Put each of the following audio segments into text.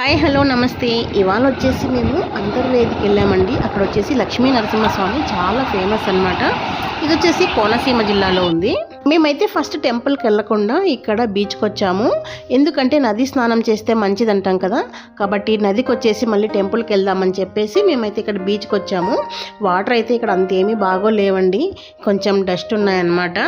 Hi hello నమస్తే. ఇవాళ వచ్చేసి మేము అంతర్వేదికి వెళ్ళామండి. అక్కడ వచ్చేసి లక్ష్మీ నరసింహస్వామి చాలా ఫేమస్ అన్నమాట. ఇది వచ్చేసి కోనసీమ జిల్లాలో ఉంది. మేమైతే ఫస్ట్ టెంపుల్కి వెళ్ళకుండా ఇక్కడ బీచ్కి వచ్చాము. ఎందుకంటే నది స్నానం చేస్తే మంచిది అంటాం కదా. కాబట్టి నదికి వచ్చేసి మళ్ళీ టెంపుల్కి వెళ్దామని చెప్పేసి మేమైతే ఇక్కడ బీచ్కి వచ్చాము. వాటర్ అయితే ఇక్కడ అంతేమీ బాగోలేవండి. కొంచెం డస్ట్ ఉన్నాయన్నమాట.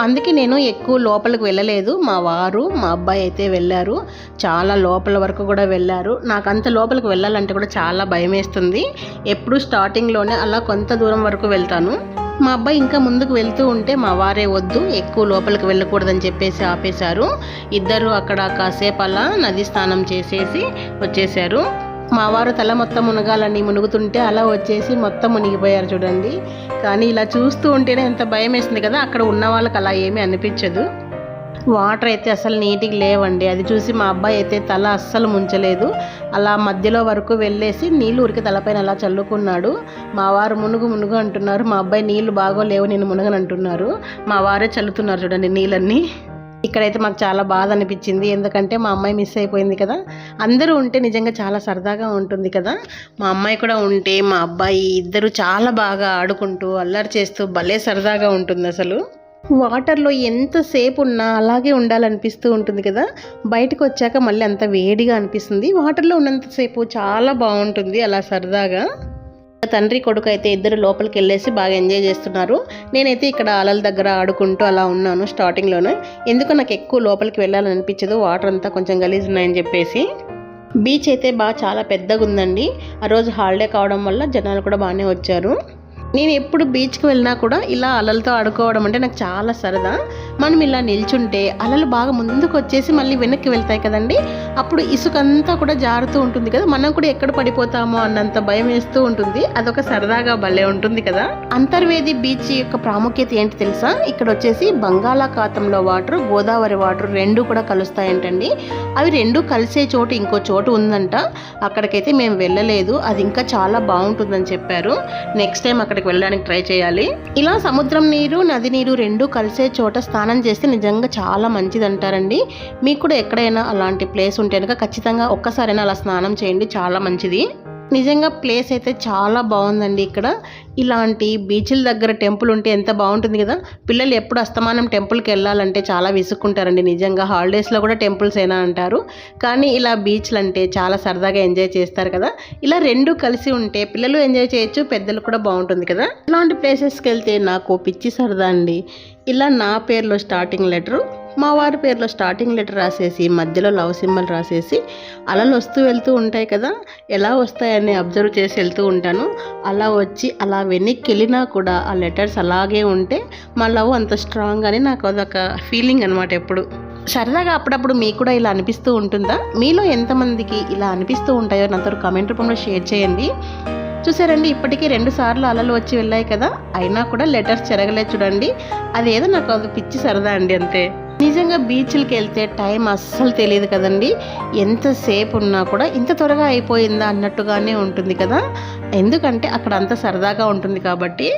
అందుకే నేను ఎక్కువ లోపలికి వెళ్ళలేదు. మా వారు మా అబ్బాయి అయితే వెళ్ళారు. చాలా లోపల వరకు కూడా వెళ్ళారు. నాకు అంత లోపలికి వెళ్ళాలంటే కూడా చాలా భయం వేస్తుంది ఎప్పుడు స్టార్టింగ్లోనే అలా కొంత దూరం వరకు వెళ్తాను. మా అబ్బాయి ఇంకా ముందుకు వెళ్తూ ఉంటే మా వారే వద్దు ఎక్కువ లోపలికి వెళ్ళకూడదని చెప్పేసి ఆపేశారు. ఇద్దరు అక్కడ కాసేపు అలా నది స్నానం చేసేసి వచ్చేసారు మా వారు తల మొత్తం మునగాలని మునుగుతుంటే అలా వచ్చేసి మొత్తం మునిగిపోయారు చూడండి. కానీ ఇలా చూస్తూ ఉంటేనే ఎంత భయం వేసింది కదా అక్కడ ఉన్న వాళ్ళకి అలా ఏమీ అనిపించదు. వాటర్ అయితే అసలు నీట్గా లేవండి. అది చూసి మా అబ్బాయి అయితే తల అస్సలు ముంచలేదు. అలా మధ్యలో వరకు వెళ్ళేసి నీళ్ళు ఉరికి తలపైన అలా చల్లుకున్నాడు. మా వారు మునుగు మునుగు అంటున్నారు. మా అబ్బాయి నీళ్ళు బాగోలేవు నేను మునగని అంటున్నారు మా వారే చల్లుతున్నారు చూడండి నీళ్ళన్నీ. ఇక్కడైతే మాకు చాలా బాధ అనిపించింది ఎందుకంటే మా అమ్మాయి మిస్ అయిపోయింది కదా. అందరూ ఉంటే నిజంగా చాలా సరదాగా ఉంటుంది కదా. మా అమ్మాయి కూడా ఉంటే మా అబ్బాయి ఇద్దరు చాలా బాగా ఆడుకుంటూ అల్లరి చేస్తూ భలే సరదాగా ఉంటుంది అసలు. వాటర్లో ఎంతసేపు ఉన్నా అలాగే ఉండాలనిపిస్తూ ఉంటుంది కదా. బయటకు వచ్చాక మళ్ళీ అంత వేడిగా అనిపిస్తుంది. వాటర్లో ఉన్నంతసేపు చాలా బాగుంటుంది అలా సరదాగా. తండ్రి కొడుకు అయితే ఇద్దరు లోపలికి వెళ్ళేసి బాగా ఎంజాయ్ చేస్తున్నారు. నేనైతే ఇక్కడ అలల దగ్గర ఆడుకుంటూ అలా ఉన్నాను స్టార్టింగ్లోనే ఎందుకు నాకు ఎక్కువ లోపలికి వెళ్ళాలని అనిపించదు వాటర్ అంతా కొంచెం గలీజ్ ఉన్నాయని చెప్పేసి. బీచ్ అయితే బాగా చాలా పెద్దగా ఉందండి ఆ రోజు హాలిడే కావడం వల్ల జనాలు కూడా బాగానే వచ్చారు. నేను ఎప్పుడు బీచ్కి వెళ్ళినా కూడా ఇలా అలలతో ఆడుకోవడం అంటే నాకు చాలా సరదా. మనం ఇలా నిల్చుంటే అలలు బాగా ముందుకు వచ్చేసి మళ్ళీ వెనక్కి వెళ్తాయి కదండి. అప్పుడు ఇసుక అంతా కూడా జారుతూ ఉంటుంది కదా. మనం కూడా ఎక్కడ పడిపోతామో అన్నంత భయం వేస్తూ ఉంటుంది. అదొక సరదాగా భలే ఉంటుంది కదా. అంతర్వేది బీచ్ యొక్క ప్రాముఖ్యత ఏంటి తెలుసా? ఇక్కడ వచ్చేసి బంగాళాఖాతంలో వాటర్ గోదావరి వాటర్ రెండు కూడా కలుస్తాయంటండి. అవి రెండు కలిసే చోటు ఇంకో చోటు ఉందంట. అక్కడికైతే మేము వెళ్ళలేదు. అది ఇంకా చాలా బాగుంటుందని చెప్పారు. నెక్స్ట్ టైం అక్కడికి వెళ్ళడానికి ట్రై చేయాలి. ఇలా సముద్రం నీరు నది నీరు రెండు కలిసే చోట స్నానం చేస్తే నిజంగా చాలా మంచిది అంటారండి మీకు కూడా ఎక్కడైనా అలాంటి ప్లేస్ ఉంటే కనుక ఖచ్చితంగా ఒక్కసారైనా అలా స్నానం చేయండి చాలా మంచిది. నిజంగా ప్లేస్ అయితే చాలా బాగుందండి ఇక్కడ. ఇలాంటి బీచ్ల దగ్గర టెంపుల్ ఉంటే ఎంత బాగుంటుంది కదా. పిల్లలు ఎప్పుడు అస్తమానం టెంపుల్కి వెళ్ళాలంటే చాలా విసుక్కుంటారండి. నిజంగా హాలిడేస్లో కూడా టెంపుల్స్ అయినా అంటారు. కానీ ఇలా బీచ్లు అంటే చాలా సరదాగా ఎంజాయ్ చేస్తారు కదా. ఇలా రెండు కలిసి ఉంటే పిల్లలు ఎంజాయ్ చేయొచ్చు పెద్దలు కూడా బాగుంటుంది కదా. ఇలాంటి ప్లేసెస్కి వెళ్తే నాకు పిచ్చి సరదా అండి. ఇలా నా పేరులో స్టార్టింగ్ లెటరు మా వారి పేరులో స్టార్టింగ్ లెటర్ రాసేసి మధ్యలో లవ్ సింబల్ రాసేసి అలలు వస్తూ వెళ్తూ ఉంటాయి కదా. ఎలా వస్తాయని అబ్జర్వ్ చేసి వెళ్తూ ఉంటాను. అలా వచ్చి అలా వెనక్కి వెళ్ళినా కూడా ఆ లెటర్స్ అలాగే ఉంటే మా లవ్ అంత స్ట్రాంగ్ అని నాకు అదొక ఫీలింగ్ అనమాట ఎప్పుడు. సరదాగా అప్పుడప్పుడు మీకు కూడా ఇలా అనిపిస్తూ ఉంటుందా? మీలో ఎంతమందికి ఇలా అనిపిస్తూ ఉంటాయో నాతో కమెంట్ రూపంలో షేర్ చేయండి. చూసారండి ఇప్పటికీ రెండు సార్లు అలలు వచ్చి వెళ్ళాయి కదా. అయినా కూడా లెటర్స్ చెరగలే చూడండి. అదేదో నాకు అది పిచ్చి సరదా అండి అంతే. నిజంగా బీచ్లకి వెళ్తే టైం అస్సలు తెలియదు కదండి. ఎంతసేపు ఉన్నా కూడా ఇంత త్వరగా అయిపోయిందా అన్నట్టుగానే ఉంటుంది కదా. ఎందుకంటే అక్కడ అంత సరదాగా ఉంటుంది కాబట్టి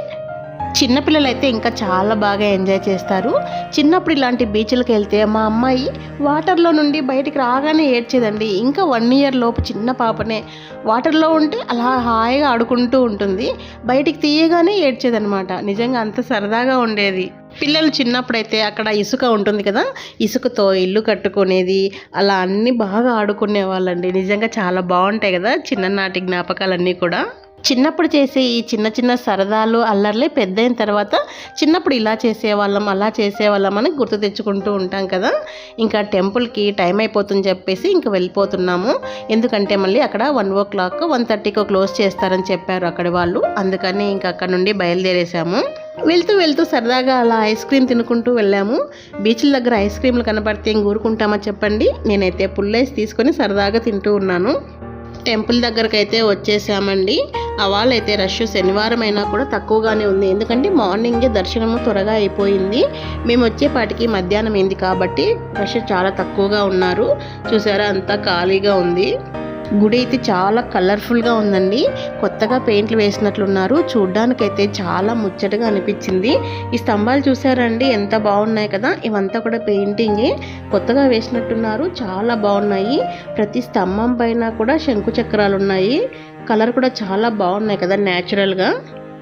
చిన్నపిల్లలు అయితే ఇంకా చాలా బాగా ఎంజాయ్ చేస్తారు. చిన్నప్పుడు ఇలాంటి బీచ్లకు వెళ్తే మా అమ్మాయి వాటర్లో నుండి బయటికి రాగానే ఏడ్చేదండి. ఇంకా వన్ ఇయర్ లోపు చిన్న పాపనే వాటర్లో ఉంటే అలా హాయిగా ఆడుకుంటూ ఉంటుంది. బయటికి తీయగానే ఏడ్చేదనమాట నిజంగా అంత సరదాగా ఉండేది. పిల్లలు చిన్నప్పుడైతే అక్కడ ఇసుక ఉంటుంది కదా ఇసుకతో ఇల్లు కట్టుకునేది అలా అన్నీ బాగా ఆడుకునే వాళ్ళండి నిజంగా చాలా బాగుంటాయి కదా చిన్ననాటి జ్ఞాపకాలన్నీ కూడా. చిన్నప్పుడు చేసే ఈ చిన్న చిన్న సరదాలు అల్లర్లే పెద్ద అయిన తర్వాత చిన్నప్పుడు ఇలా చేసేవాళ్ళం అలా చేసేవాళ్ళం అని గుర్తు తెచ్చుకుంటూ ఉంటాం కదా. ఇంకా టెంపుల్కి టైం అయిపోతుంది చెప్పేసి ఇంకా వెళ్ళిపోతున్నాము. ఎందుకంటే మళ్ళీ అక్కడ వన్ ఓ క్లాక్ వన్ థర్టీకో క్లోజ్ చేస్తారని చెప్పారు అక్కడ వాళ్ళు. అందుకని ఇంకా అక్కడ నుండి బయలుదేరేసాము. వెళ్తూ వెళ్తూ సరదాగా అలా ఐస్ క్రీమ్ తినుకుంటూ వెళ్ళాము. బీచ్ల దగ్గర ఐస్ క్రీమ్లు కనపడితే ఇంక ఊరుకుంటామా చెప్పండి. నేనైతే పుల్లైస్ తీసుకొని సరదాగా తింటూ ఉన్నాను. టెంపుల్ దగ్గరకు అయితే వచ్చేసామండి అవాళైతే రష్ శనివారం అయినా కూడా తక్కువగానే ఉంది. ఎందుకంటే మార్నింగే దర్శనము త్వరగా అయిపోయింది. మేము వచ్చేపాటికి మధ్యాహ్నం అయింది కాబట్టి రష్ చాలా తక్కువగా ఉన్నారు. చూసారా అంతా ఖాళీగా ఉంది. గుడి అయితే చాలా కలర్ఫుల్గా ఉందండి. కొత్తగా పెయింట్లు వేసినట్లున్నారు. చూడ్డానికైతే చాలా ముచ్చటగా అనిపించింది. ఈ స్తంభాలు చూసారండి ఎంత బాగున్నాయి కదా. ఇవంతా కూడా పెయింటింగే. కొత్తగా వేసినట్టున్నారు చాలా బాగున్నాయి. ప్రతి స్తంభం పైన కూడా శంకు చక్రాలు ఉన్నాయి కలర్ కూడా చాలా బాగున్నాయి కదా న్యాచురల్గా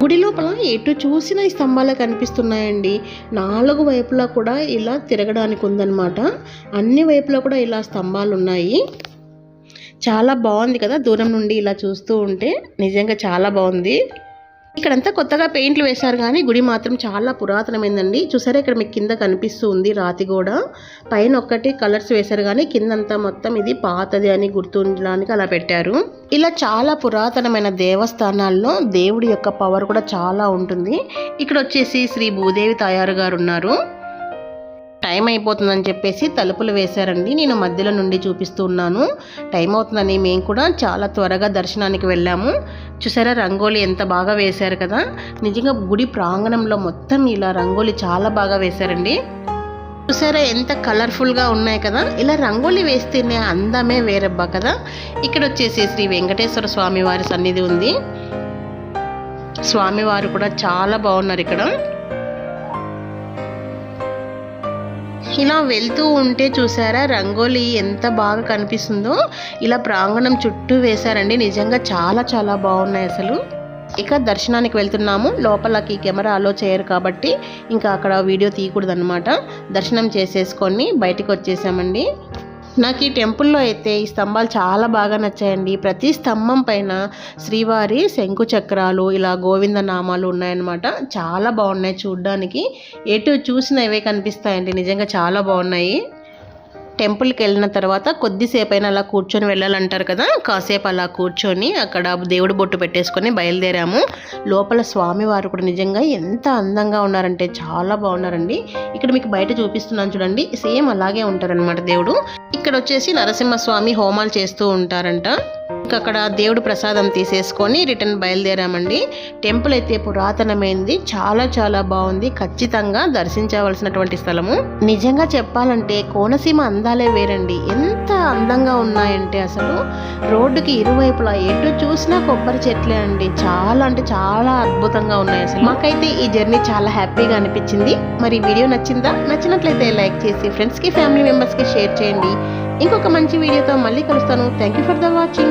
గుడి లోపల ఎటు చూసిన ఈ స్తంభాలే కనిపిస్తున్నాయండి. నాలుగు వైపులా కూడా ఇలా తిరగడానికి ఉందన్నమాట అన్ని వైపులా కూడా ఇలా స్తంభాలు ఉన్నాయి చాలా బాగుంది కదా దూరం నుండి ఇలా చూస్తూ ఉంటే. నిజంగా చాలా బాగుంది. ఇక్కడంతా కొత్తగా పెయింట్లు వేశారు కానీ గుడి మాత్రం చాలా పురాతనమైందండి. చూసారా ఇక్కడ మీకు కింద కనిపిస్తూ ఉంది రాతి కూడా పైన ఒక్కటి కలర్స్ వేశారు కానీ కిందంతా మొత్తం ఇది పాతది అని గుర్తుండడానికి అలా పెట్టారు. ఇలా చాలా పురాతనమైన దేవస్థానాల్లో దేవుడి యొక్క పవర్ కూడా చాలా ఉంటుంది. ఇక్కడ వచ్చేసి శ్రీ భూదేవి తాయారు గారు ఉన్నారు. టైం అయిపోతుందని చెప్పేసి తలుపులు వేశారండి. నేను మధ్యలో నుండి చూపిస్తూ ఉన్నాను. టైం అవుతుందని మేము కూడా చాలా త్వరగా దర్శనానికి వెళ్ళాము. చూసారా రంగోలి ఎంత బాగా వేశారు కదా. నిజంగా గుడి ప్రాంగణంలో మొత్తం ఇలా రంగోలి చాలా బాగా వేశారండి. చూసారా ఎంత కలర్ఫుల్గా ఉన్నాయి కదా. ఇలా రంగోలి వేస్తేనే అందమే వేరబ్బా కదా. ఇక్కడ వచ్చేసి శ్రీ వెంకటేశ్వర స్వామి వారి సన్నిధి ఉంది. స్వామివారు కూడా చాలా బాగున్నారు ఇక్కడ. ఇలా వెళ్తూ ఉంటే చూసారా రంగోలి ఎంత బాగా కనిపిస్తుందో. ఇలా ప్రాంగణం చుట్టూ వేశారండి. నిజంగా చాలా చాలా బాగున్నాయి అసలు. ఇక దర్శనానికి వెళ్తున్నాము. లోపలకి కెమెరా అలో చేయరు కాబట్టి ఇంకా అక్కడ వీడియో తీయకూడదు దర్శనం చేసేసుకొని బయటకు వచ్చేసామండి. నాకు ఈ టెంపుల్లో అయితే ఈ స్తంభాలు చాలా బాగా నచ్చాయండి. ప్రతి స్తంభం పైన శ్రీవారి శంకు చక్రాలు ఇలా గోవింద నామాలు ఉన్నాయన్నమాట. చాలా బాగున్నాయి చూడ్డానికి. ఎటు చూసిన ఇవే కనిపిస్తాయండి. నిజంగా చాలా బాగున్నాయి. టెంపుల్కి వెళ్ళిన తర్వాత కొద్దిసేపు అయినా అలా కూర్చొని వెళ్ళాలంటారు కదా కాసేపు అలా కూర్చొని అక్కడ దేవుడు బొట్టు పెట్టేసుకొని బయలుదేరాము. లోపల స్వామివారు కూడా నిజంగా ఎంత అందంగా ఉన్నారంటే చాలా బాగున్నారండి. ఇక్కడ మీకు బయట చూపిస్తున్నాను చూడండి సేమ్ అలాగే ఉంటారనమాట దేవుడు. ఇక్కడ వచ్చేసి నరసింహస్వామి హోమాలు చేస్తూ ఉంటారంట. అక్కడ దేవుడు ప్రసాదం తీసేసుకొని రిటర్న్ బయలుదేరామండి. టెంపుల్ అయితే పురాతనమైంది. చాలా చాలా బాగుంది. ఖచ్చితంగా దర్శించవలసినటువంటి స్థలము. నిజంగా చెప్పాలంటే కోనసీమ అందాలే వేరండి. ఎంత అందంగా ఉన్నాయంటే అసలు. రోడ్డుకి ఇరువైపులా ఎటు చూసినా కొబ్బరి చెట్లే అండి. చాలా అంటే చాలా అద్భుతంగా ఉన్నాయి అసలు. మాకైతే ఈ జర్నీ చాలా హ్యాపీగా అనిపించింది. మరి వీడియో నచ్చిందా? నచ్చినట్లయితే లైక్ చేసి ఫ్రెండ్స్కి ఫ్యామిలీ మెంబర్స్కి షేర్ చేయండి. ఇంకొక మంచి వీడియోతో మళ్ళీ కలుస్తాను. Thank you for the watching.